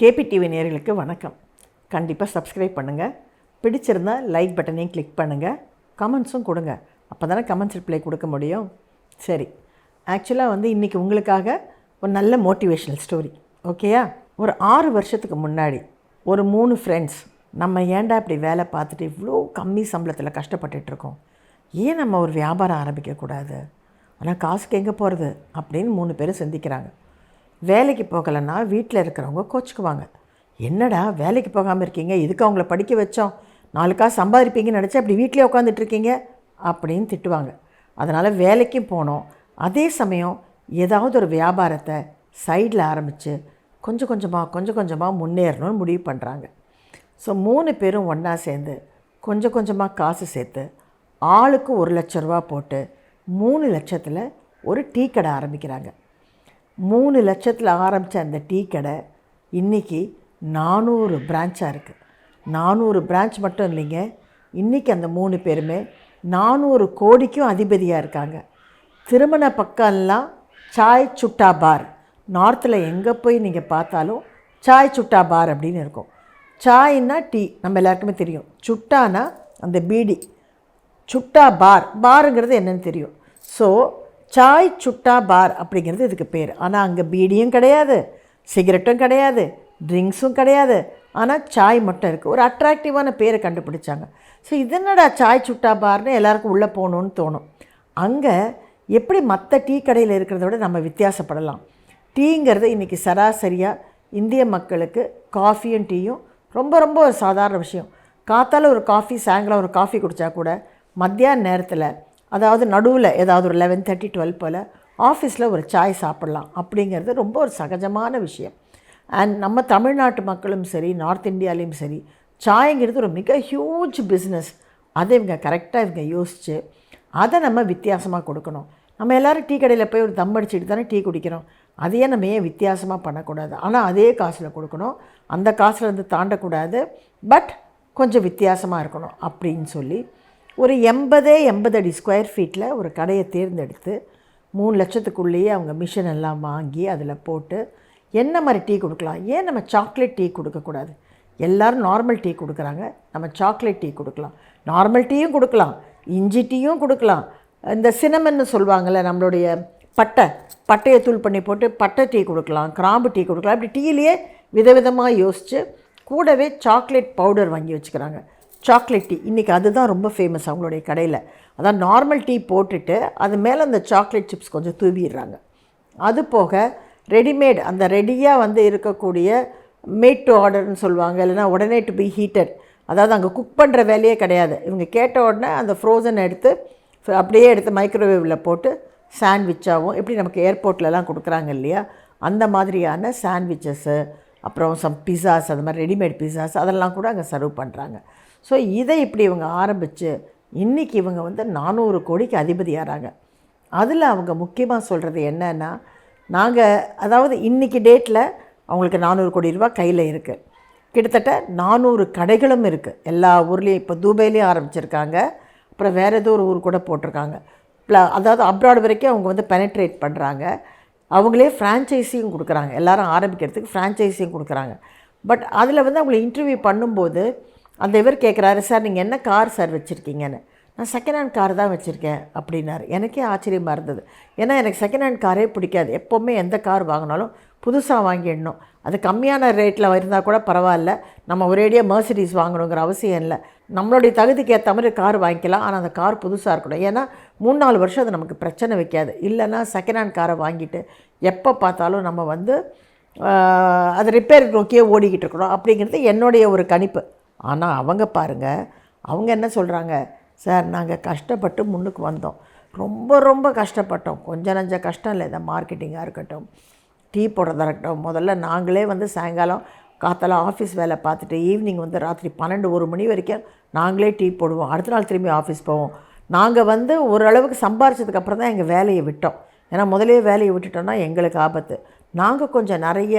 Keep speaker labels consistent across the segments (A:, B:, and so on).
A: KPTV நேர்களுக்கு வணக்கம் கண்டிப்பாக சப்ஸ்கிரைப் பண்ணுங்கள் பிடிச்சிருந்தால் லைக் பட்டனையும் கிளிக் பண்ணுங்கள் கமெண்ட்ஸும் கொடுங்க அப்போ தானே கமெண்ட்ஸ் ரிப்ளை கொடுக்க முடியும் சரி ஆக்சுவலாக வந்து இன்றைக்கி உங்களுக்காக ஒரு நல்ல மோட்டிவேஷனல் ஸ்டோரி ஓகேயா ஒரு ஆறு வருஷத்துக்கு முன்னாடி ஒரு மூணு ஃப்ரெண்ட்ஸ் நம்ம ஏன்டா இப்படி வேலை பார்த்துட்டு இவ்வளோ கம்மி சம்பளத்தில் கஷ்டப்பட்டுட்ருக்கோம் ஏன் நம்ம ஒரு வியாபாரம் ஆரம்பிக்கக்கூடாது ஆனால் காசுக்கு எங்கே போகிறது அப்படின்னு மூணு பேரும் சிந்திக்கிறாங்க வேலைக்கு போகலைன்னா வீட்டில் இருக்கிறவங்க கோச்சிக்குவாங்க என்னடா வேலைக்கு போகாமல் இருக்கீங்க இதுக்கு அவங்கள படிக்க வச்சோம் நாளுக்காக சம்பாதிப்பீங்கன்னு நினச்சி அப்படி வீட்டிலே உட்காந்துட்ருக்கீங்க அப்படின்னு திட்டுவாங்க அதனால் வேலைக்கும் போனோம் அதே சமயம் ஏதாவது ஒரு வியாபாரத்தை சைடில் ஆரம்பித்து கொஞ்சம் கொஞ்சமாக கொஞ்சம் கொஞ்சமாக முன்னேறணும்னு முடிவு பண்ணுறாங்க ஸோ மூணு பேரும் ஒன்றா சேர்ந்து கொஞ்சம் கொஞ்சமாக காசு சேர்த்து ஆளுக்கு ஒரு லட்ச ரூபா போட்டு மூணு லட்சத்தில் ஒரு டீ கடை ஆரம்பிக்கிறாங்க மூணு லட்சத்தில் ஆரம்பித்த அந்த டீ கடை இன்றைக்கி நானூறு பிரான்ச்சாக இருக்குது நானூறு பிரான்ச் மட்டும் இல்லைங்க இன்றைக்கி அந்த மூணு பேருமே நானூறு கோடிக்கும் அதிபதியாக இருக்காங்க திருமண பக்கம்லாம் சாய் சுட்டா பார் நார்த்தில் எங்கே போய் நீங்கள் பார்த்தாலும் சாய் சுட்டா பார் அப்படின்னு இருக்கும் சாய்னா டீ நம்ம எல்லாருக்குமே தெரியும் சுட்டானா அந்த பீடி சுட்டா பார் பாருங்கிறது என்னென்னு தெரியும் ஸோ சாய் சுட்டா பார் அப்படிங்கிறது இதுக்கு பேர் ஆனால் அங்கே பீடியும் கிடையாது சிகரெட்டும் கிடையாது ட்ரிங்க்ஸும் கிடையாது ஆனால் சாய் மட்டும் இருக்குது ஒரு அட்ராக்டிவான பேரை கண்டுபிடிச்சாங்க ஸோ இதனடா சாய் சுட்டா பார்னு எல்லாருக்கும் உள்ளே போகணுன்னு தோணும் அங்கே எப்படி மற்ற டீ கடையில் இருக்கிறத விட நம்ம வித்தியாசப்படலாம் டீங்கிறது இன்றைக்கி சராசரியாக இந்திய மக்களுக்கு காஃபியும் டீயும் ரொம்ப ரொம்ப ஒரு சாதாரண விஷயம் காத்தால் ஒரு காஃபி சாயங்காலம் ஒரு காஃபி குடித்தா கூட மத்தியான நேரத்தில் அதாவது நடுவில் ஏதாவது ஒரு லெவன் தேர்ட்டி டுவெல் போல் ஆஃபீஸில் ஒரு சாய் சாப்பிட்லாம் அப்படிங்கிறது ரொம்ப ஒரு சகஜமான விஷயம் அண்ட் நம்ம தமிழ்நாட்டு மக்களும் சரி நார்த் இந்தியாலேயும் சரி சாய்ங்கிறது ஒரு மிக ஹியூஜ் பிஸ்னஸ் அதை இவங்க கரெக்டாக இவங்க யோசித்து அதை நம்ம வித்தியாசமாக கொடுக்கணும் நம்ம எல்லோரும் டீ கடையில் போய் ஒரு தம் அடிச்சுட்டு தானே டீ குடிக்கிறோம் அதையே நம்ம ஏன் வித்தியாசமாக பண்ணக்கூடாது ஆனால் அதே காசில் கொடுக்கணும் அந்த காசில் இருந்து தாண்டக்கூடாது பட் கொஞ்சம் வித்தியாசமாக இருக்கணும் அப்படின்னு சொல்லி ஒரு எண்பதே எண்பது அடி ஸ்கொயர் ஃபீட்டில் ஒரு கடையை தேர்ந்தெடுத்து மூணு லட்சத்துக்குள்ளேயே அவங்க மிஷின் எல்லாம் வாங்கி அதில் போட்டு என்ன மாதிரி டீ கொடுக்கலாம் ஏன் நம்ம சாக்லேட் டீ கொடுக்கக்கூடாது எல்லோரும் நார்மல் டீ கொடுக்குறாங்க நம்ம சாக்லேட் டீ கொடுக்கலாம் நார்மல் டீயும் கொடுக்கலாம் இஞ்சி டீயும் கொடுக்கலாம் இந்த சினமன்னு சொல்லுவாங்கள்ல நம்மளுடைய பட்டை பட்டையை தூள் பண்ணி போட்டு பட்டை டீ கொடுக்கலாம் கிராம்பு டீ கொடுக்கலாம் இப்படி டீலேயே விதவிதமாக யோசித்து கூடவே சாக்லேட் பவுடர் வாங்கி வச்சுக்கிறாங்க சாக்லேட் டீ இன்றைக்கி அதுதான் ரொம்ப ஃபேமஸ் அவங்களுடைய கடையில் அதான் நார்மல் டீ போட்டுட்டு அது மேலே அந்த சாக்லேட் சிப்ஸ் கொஞ்சம் தூவிடுறாங்க அது போக ரெடிமேட் அந்த ரெடியாக வந்து இருக்கக்கூடிய மேட் டு ஆர்டர்னு சொல்லுவாங்க இல்லைனா உடனே டு பி ஹீட்டட் அதாவது அங்கே குக் பண்ணுற வேலையே கிடையாது இவங்க கேட்ட உடனே அந்த ஃப்ரோசன் எடுத்து அப்படியே எடுத்து மைக்ரோவேவில் போட்டு சாண்ட்விச்சாகவும் எப்படி நமக்கு ஏர்போர்ட்லலாம் கொடுக்குறாங்க இல்லையா அந்த மாதிரியான சாண்ட்விச்சஸ்ஸு அப்புறம் சம் பிஸாஸ் அது மாதிரி ரெடிமேட் பிஸாஸ் அதெல்லாம் கூட அங்கே சர்வ் பண்ணுறாங்க ஸோ இதை இப்படி இவங்க ஆரம்பித்து இன்றைக்கி இவங்க வந்து நானூறு கோடிக்கு அதிபதியாகிறாங்க அதில் அவங்க முக்கியமாக சொல்கிறது என்னன்னா நாங்கள் அதாவது இன்றைக்கி டேட்டில் அவங்களுக்கு நானூறு கோடி ரூபா கையில் இருக்குது கிட்டத்தட்ட நானூறு கடைகளும் இருக்குது எல்லா ஊர்லேயும் இப்போ தூபாயிலையும் ஆரம்பிச்சிருக்காங்க அப்புறம் வேறு ஏதோ ஒரு ஊர் கூட போட்டிருக்காங்க அதாவது அப்ராட் வரைக்கும் அவங்க வந்து பெனட்ரேட் பண்ணுறாங்க அவங்களே ஃப்ரான்ச்சைஸியும் கொடுக்குறாங்க எல்லாரும் ஆரம்பிக்கிறதுக்கு ஃப்ரான்ச்சைஸியும் கொடுக்குறாங்க பட் அதில் வந்து அவங்களை இன்டர்வியூ பண்ணும்போது அந்த இவர் கேட்குறாரு சார் நீங்கள் என்ன கார் சார் வச்சுருக்கீங்கன்னு நான் செகண்ட் ஹேண்ட் கார் தான் வச்சுருக்கேன் அப்படின்னாரு எனக்கே ஆச்சரியமாக இருந்தது ஏன்னா எனக்கு செகண்ட் ஹேண்ட் காரே பிடிக்காது எப்போவுமே எந்த கார் வாங்கினாலும் புதுசாக வாங்கிடணும் அது கம்மியான ரேட்டில் இருந்தால் கூட பரவாயில்ல நம்ம ஒரேடியாக மர்சிடிஸ் வாங்கணுங்கிற அவசியம் இல்லை நம்மளுடைய தகுதிக்கு ஏற்ற மாதிரி கார் வாங்கிக்கலாம் ஆனால் அந்த கார் புதுசாக இருக்கணும் ஏன்னா மூணு நாலு வருஷம் அது நமக்கு பிரச்சனை வைக்காது இல்லைன்னா செகண்ட் ஹேண்ட் காரை வாங்கிட்டு எப்போ பார்த்தாலும் நம்ம வந்து அது ரிப்பேருக்கு நோக்கியே ஓடிக்கிட்டு இருக்கிறோம் அப்படிங்கிறது என்னுடைய ஒரு கணிப்பு ஆனால் அவங்க பாருங்கள் அவங்க என்ன சொல்கிறாங்க சார் நாங்கள் கஷ்டப்பட்டு முன்னுக்கு வந்தோம் ரொம்ப ரொம்ப கஷ்டப்பட்டோம் கொஞ்சம் நஞ்ச கஷ்டம் இல்லை இந்த மார்க்கெட்டிங்காக இருக்கட்டும் டீ போடுறதா இருக்கட்டும் முதல்ல நாங்களே வந்து சாயங்காலம் காத்தால ஆஃபீஸ் வேலை பார்த்துட்டு ஈவினிங் வந்து ராத்திரி பன்னெண்டு ஒரு மணி வரைக்கும் நாங்களே டீ போடுவோம் அடுத்த நாள் திரும்பி ஆஃபீஸ் போவோம் நாங்கள் வந்து ஓரளவுக்கு சம்பாரிச்சதுக்கப்புறம் தான் எங்கள் வேலையை விட்டோம் ஏன்னா முதலே வேலையை விட்டுட்டோம்னா எங்களுக்கு ஆபத்து நாங்கள் கொஞ்சம் நிறைய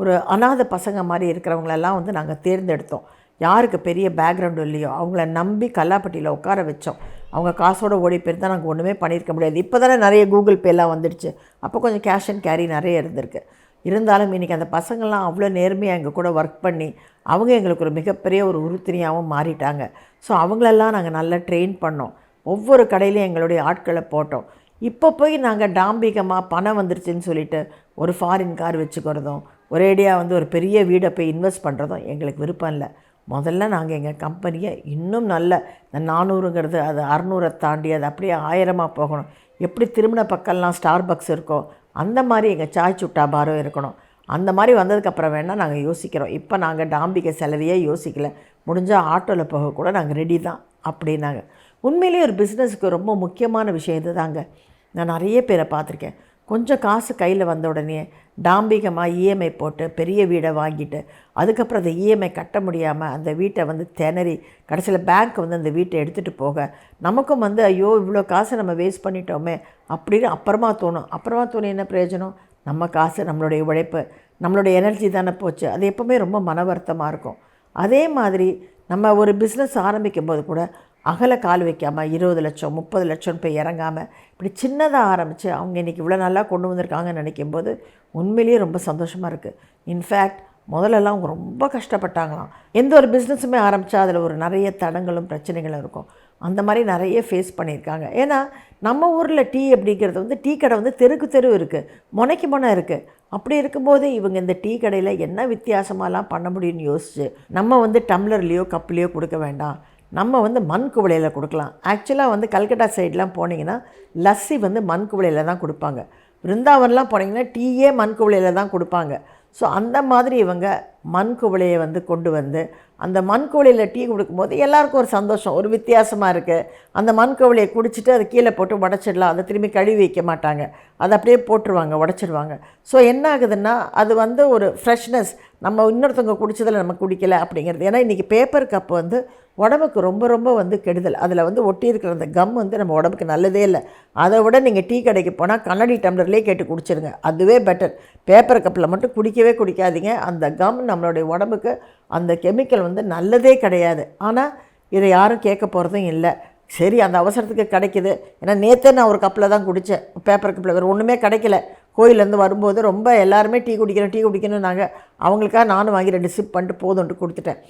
A: ஒரு அநாத பசங்க மாதிரி இருக்கிறவங்களெல்லாம் வந்து நாங்கள் தேர்ந்தெடுத்தோம் யாருக்கு பெரிய பேக்ரவுண்டு இல்லையோ அவங்கள நம்பி கல்லாப்பட்டியில் உட்கார வச்சோம் அவங்க காசோட ஓடி தான் நாங்கள் ஒன்றுமே பண்ணியிருக்க முடியாது இப்போ தானே நிறைய கூகுள் பேலாம் வந்துடுச்சு அப்போ கொஞ்சம் கேஷ் அண்ட் கேரி நிறைய இருந்திருக்கு இருந்தாலும் இன்றைக்கி அந்த பசங்கள்லாம் அவ்வளோ நேர்மையாக எங்கள் கூட ஒர்க் பண்ணி அவங்க எங்களுக்கு ஒரு மிகப்பெரிய ஒரு உறுத்துணையாகவும் மாறிட்டாங்க ஸோ அவங்களெல்லாம் நாங்கள் நல்லா ட்ரெயின் பண்ணோம் ஒவ்வொரு கடையிலையும் எங்களுடைய ஆட்களை போட்டோம் இப்போ போய் நாங்கள் டாம்பிகமாக பணம் வந்துருச்சுன்னு சொல்லிட்டு ஒரு ஃபாரின் கார் வச்சுக்கிறதும் ஒரேடியாக வந்து ஒரு பெரிய வீடை போய் இன்வெஸ்ட் பண்ணுறதும் எங்களுக்கு விருப்பம் இல்லை முதல்ல நாங்கள் எங்கள் கம்பெனியை இன்னும் நல்ல இந்த நானூறுங்கிறது அது அறநூறை தாண்டி அது அப்படியே ஆயிரமாக போகணும் எப்படி திருமண பக்கம்லாம் ஸ்டார் பக்ஸ் இருக்கோ அந்த மாதிரி எங்கள் சாய் சுட்டா பாரம் இருக்கணும் அந்த மாதிரி வந்ததுக்கப்புறம் வேணால் நாங்கள் யோசிக்கிறோம் இப்போ நாங்கள் டாம்பிகை செலவையே யோசிக்கல முடிஞ்சால் ஆட்டோவில் போக கூட நாங்கள் ரெடி தான் அப்படின்னாங்க உண்மையிலேயே ஒரு பிஸ்னஸுக்கு ரொம்ப முக்கியமான விஷயம் இது தாங்க நான் நிறைய பேரை பார்த்துருக்கேன் கொஞ்சம் காசு கையில் வந்த உடனே டாம்பிகமாக இஎம்ஐ e போட்டு பெரிய வீடை வாங்கிட்டு அதுக்கப்புறம் அந்த இஎம்ஐ e கட்ட முடியாமல் அந்த வீட்டை வந்து திணறி கடைசியில் பேங்க் வந்து அந்த வீட்டை எடுத்துகிட்டு போக நமக்கும் வந்து ஐயோ இவ்வளோ காசை நம்ம வேஸ்ட் பண்ணிட்டோமே அப்படின்னு அப்புறமா தோணும் அப்புறமா தோணும் என்ன பிரயோஜனம் நம்ம காசு நம்மளுடைய உழைப்பு நம்மளுடைய எனர்ஜி தானே போச்சு அது எப்போவுமே ரொம்ப மன வருத்தமாக இருக்கும் அதே மாதிரி நம்ம ஒரு பிஸ்னஸ் ஆரம்பிக்கும் போது கூட அகல கால் வைக்காமல் இருபது லட்சம் முப்பது லட்சம் போய் இறங்காமல் இப்படி சின்னதாக ஆரம்பித்து அவங்க இன்றைக்கி இவ்வளோ நல்லா கொண்டு வந்திருக்காங்கன்னு நினைக்கும்போது உண்மையிலேயே ரொம்ப சந்தோஷமாக இருக்குது இன்ஃபேக்ட் முதல்லலாம் அவங்க ரொம்ப கஷ்டப்பட்டாங்களாம் எந்த ஒரு பிஸ்னஸுமே ஆரம்பித்தா அதில் ஒரு நிறைய தடங்களும் பிரச்சனைகளும் இருக்கும் அந்த மாதிரி நிறைய ஃபேஸ் பண்ணியிருக்காங்க ஏன்னா நம்ம ஊரில் டீ அப்படிங்கிறது வந்து டீ கடை வந்து தெருக்கு தெரு இருக்குது முனைக்கு முனை இருக்குது அப்படி இருக்கும்போது இவங்க இந்த டீ கடையில் என்ன வித்தியாசமாலாம் பண்ண முடியும்னு யோசிச்சு நம்ம வந்து டம்ளர்லேயோ கப்புலேயோ கொடுக்க வேண்டாம் நம்ம வந்து மண் குவளையில் கொடுக்கலாம் ஆக்சுவலாக வந்து கல்கட்டா சைட்லாம் போனீங்கன்னா லஸ்ஸி வந்து மண் குவளையில் தான் கொடுப்பாங்க பிருந்தாவனெலாம் போனீங்கன்னா டீயே மண் குவளையில் தான் கொடுப்பாங்க ஸோ அந்த மாதிரி இவங்க மண் குவளையை வந்து கொண்டு வந்து அந்த மண் குவளையில் டீ கொடுக்கும்போது எல்லாருக்கும் ஒரு சந்தோஷம் ஒரு வித்தியாசமாக இருக்குது அந்த மண் குவளையை குடிச்சிட்டு அதை கீழே போட்டு உடச்சிடலாம் அதை திரும்பி கழுவி வைக்க மாட்டாங்க அதை அப்படியே போட்டுருவாங்க உடச்சிடுவாங்க ஸோ என்ன ஆகுதுன்னா அது வந்து ஒரு ஃப்ரெஷ்னஸ் நம்ம இன்னொருத்தவங்க குடித்ததில் நம்ம குடிக்கலை அப்படிங்கிறது ஏன்னா இன்றைக்கி பேப்பர் கப் வந்து உடம்புக்கு ரொம்ப ரொம்ப வந்து கெடுதல் அதில் வந்து ஒட்டி இருக்கிற அந்த கம் வந்து நம்ம உடம்புக்கு நல்லதே இல்லை அதை விட நீங்கள் டீ கடைக்கு போனால் கண்ணாடி டம்ளர்லேயே கேட்டு குடிச்சிருங்க அதுவே பெட்டர் பேப்பர் கப்பில் மட்டும் குடிக்கவே குடிக்காதீங்க அந்த கம் நம்மளுடைய உடம்புக்கு அந்த கெமிக்கல் வந்து நல்லதே கிடையாது ஆனால் இதை யாரும் கேட்க போகிறதும் இல்லை சரி அந்த அவசரத்துக்கு கிடைக்கிது ஏன்னா நேற்றே நான் ஒரு கப்பில் தான் குடித்தேன் பேப்பர் கப்பில் வேறு ஒன்றுமே கிடைக்கல கோயிலேருந்து வரும்போது ரொம்ப எல்லாருமே டீ குடிக்கணும் டீ குடிக்கணும் நாங்கள் அவங்களுக்காக நானும் வாங்கி ரெண்டு சிப் பண்ணிட்டு போதும்ன்ட்டு கொடுத்துட்டேன்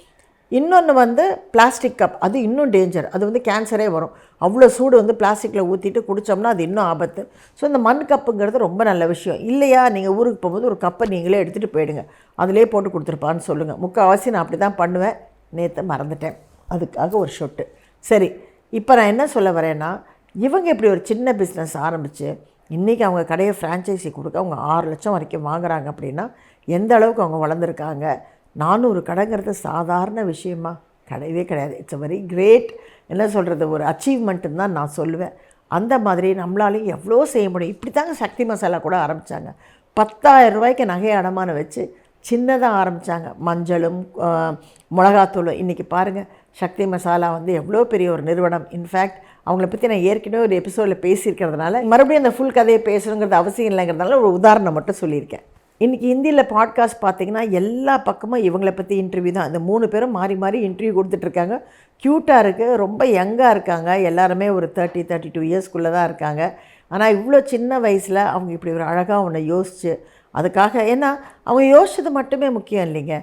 A: இன்னொன்று வந்து பிளாஸ்டிக் கப் அது இன்னும் டேஞ்சர் அது வந்து கேன்சரே வரும் அவ்வளோ சூடு வந்து பிளாஸ்டிக்கில் ஊற்றிட்டு குடித்தோம்னா அது இன்னும் ஆபத்து ஸோ இந்த மண் கப்புங்கிறது ரொம்ப நல்ல விஷயம் இல்லையா நீங்கள் ஊருக்கு போகும்போது ஒரு கப்பை நீங்களே எடுத்துகிட்டு போயிடுங்க அதிலே போட்டு கொடுத்துருப்பான்னு சொல்லுங்கள் முக்கால்வாசி நான் அப்படி தான் பண்ணுவேன் நேற்று மறந்துட்டேன் அதுக்காக ஒரு ஷொட்டு சரி இப்போ நான் என்ன சொல்ல வரேன்னா இவங்க இப்படி ஒரு சின்ன பிஸ்னஸ் ஆரம்பித்து இன்றைக்கி அவங்க கடையை ஃப்ரான்ச்சைசி கொடுக்க அவங்க ஆறு லட்சம் வரைக்கும் வாங்குகிறாங்க அப்படின்னா எந்த அளவுக்கு அவங்க வளர்ந்துருக்காங்க நானூறு கடைங்கிறது சாதாரண விஷயமா கிடையவே கிடையாது இட்ஸ் அ வெரி கிரேட் என்ன சொல்கிறது ஒரு அச்சீவ்மெண்ட்டுன்னு தான் நான் சொல்லுவேன் அந்த மாதிரி நம்மளாலையும் எவ்வளோ செய்ய முடியும் இப்படி தாங்க சக்தி மசாலா கூட ஆரம்பித்தாங்க பத்தாயிரம் ரூபாய்க்கு நகை அடமானம் வச்சு சின்னதாக ஆரம்பித்தாங்க மஞ்சளும் மிளகாத்தூளும் இன்றைக்கி பாருங்கள் சக்தி மசாலா வந்து எவ்வளோ பெரிய ஒரு நிறுவனம் இன்ஃபேக்ட் அவங்கள பற்றி நான் ஏற்கனவே ஒரு எபிசோடில் பேசியிருக்கிறதுனால மறுபடியும் அந்த ஃபுல் கதையை பேசணுங்கிறது அவசியம் இல்லைங்கிறதுனால ஒரு உதாரணம் மட்டும் சொல்லியிருக்கேன் இன்றைக்கி ஹிந்தியில் பாட்காஸ்ட் பார்த்திங்கன்னா எல்லா பக்கமும் இவங்களை பற்றி இன்டர்வியூ தான் அந்த மூணு பேரும் மாறி மாறி இன்டர்வியூ கொடுத்துட்ருக்காங்க க்யூட்டாக இருக்குது ரொம்ப யங்காக இருக்காங்க எல்லாருமே ஒரு தேர்ட்டி தேர்ட்டி டூ இயர்ஸ்க்குள்ளே தான் இருக்காங்க ஆனால் இவ்வளோ சின்ன வயசில் அவங்க இப்படி ஒரு அழகாக ஒன்று யோசித்து அதுக்காக ஏன்னா அவங்க யோசித்தது மட்டுமே முக்கியம் இல்லைங்க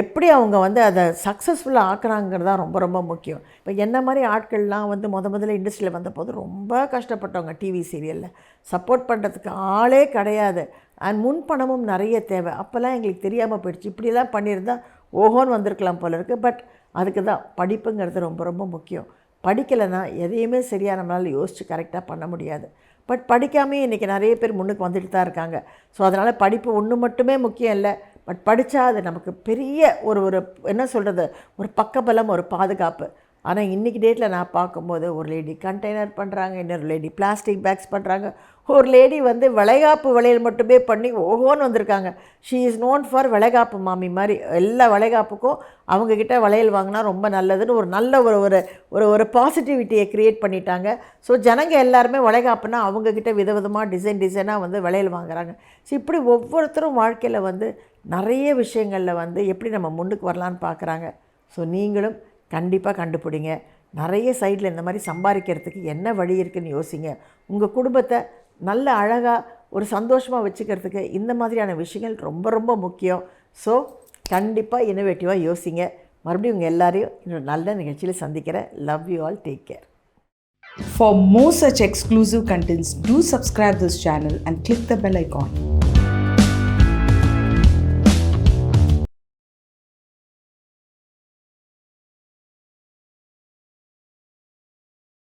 A: எப்படி அவங்க வந்து அதை சக்ஸஸ்ஃபுல்லாக ஆக்குறாங்கிறது தான் ரொம்ப ரொம்ப முக்கியம் இப்போ என்ன மாதிரி ஆட்கள்லாம் வந்து முத முதல்ல இண்டஸ்ட்ரியில் வந்தபோது ரொம்ப கஷ்டப்பட்டவங்க டிவி சீரியலில் சப்போர்ட் பண்ணுறதுக்கு ஆளே கிடையாது அண்ட் முன் பணமும் நிறைய தேவை அப்போல்லாம் எங்களுக்கு தெரியாமல் போயிடுச்சு இப்படிலாம் பண்ணியிருந்தால் ஓஹோன்னு வந்திருக்கலாம் போல இருக்குது பட் அதுக்கு தான் படிப்புங்கிறது ரொம்ப ரொம்ப முக்கியம் படிக்கலைன்னா எதையுமே சரியாக நம்மளால் யோசித்து கரெக்டாக பண்ண முடியாது பட் படிக்காமே இன்றைக்கி நிறைய பேர் முன்னுக்கு வந்துட்டு தான் இருக்காங்க ஸோ அதனால் படிப்பு ஒன்று மட்டுமே முக்கியம் இல்லை பட் படித்தா அது நமக்கு பெரிய ஒரு ஒரு என்ன சொல்கிறது ஒரு பக்கபலம் ஒரு பாதுகாப்பு ஆனால் இன்றைக்கி டேட்டில் நான் பார்க்கும்போது ஒரு லேடி கண்டெய்னர் பண்ணுறாங்க இன்னொரு லேடி பிளாஸ்டிக் பேக்ஸ் பண்ணுறாங்க ஒரு லேடி வந்து வளைகாப்பு வளையல் மட்டுமே பண்ணி ஓஹோன்னு வந்திருக்காங்க ஷீ இஸ் நோன் ஃபார் வளைகாப்பு மாமி மாதிரி எல்லா வளைகாப்புக்கும் அவங்கக்கிட்ட வளையல் வாங்கினா ரொம்ப நல்லதுன்னு ஒரு நல்ல ஒரு ஒரு ஒரு ஒரு பாசிட்டிவிட்டியை க்ரியேட் பண்ணிட்டாங்க ஸோ ஜனங்கள் எல்லாருமே வளைகாப்புனா அவங்கக்கிட்ட விதவிதமாக டிசைன் டிசைனாக வந்து வளையல் வாங்குறாங்க ஸோ இப்படி ஒவ்வொருத்தரும் வாழ்க்கையில் வந்து நிறைய விஷயங்களில் வந்து எப்படி நம்ம முன்னுக்கு வரலான்னு பார்க்குறாங்க ஸோ நீங்களும் கண்டிப்பாக கண்டுபிடிங்க நிறைய சைடில் இந்த மாதிரி சம்பாதிக்கிறதுக்கு என்ன வழி இருக்குதுன்னு யோசிங்க உங்கள் குடும்பத்தை நல்ல அழகாக ஒரு சந்தோஷமாக வச்சுக்கிறதுக்கு இந்த மாதிரியான விஷயங்கள் ரொம்ப ரொம்ப முக்கியம் ஸோ கண்டிப்பாக இனோவேட்டிவாக யோசிங்க மறுபடியும் உங்கள் எல்லாரையும் இன்னொரு நல்ல நிகழ்ச்சியில் சந்திக்கிறேன் love you all take care for more such exclusive contents to subscribe this channel and click the bell icon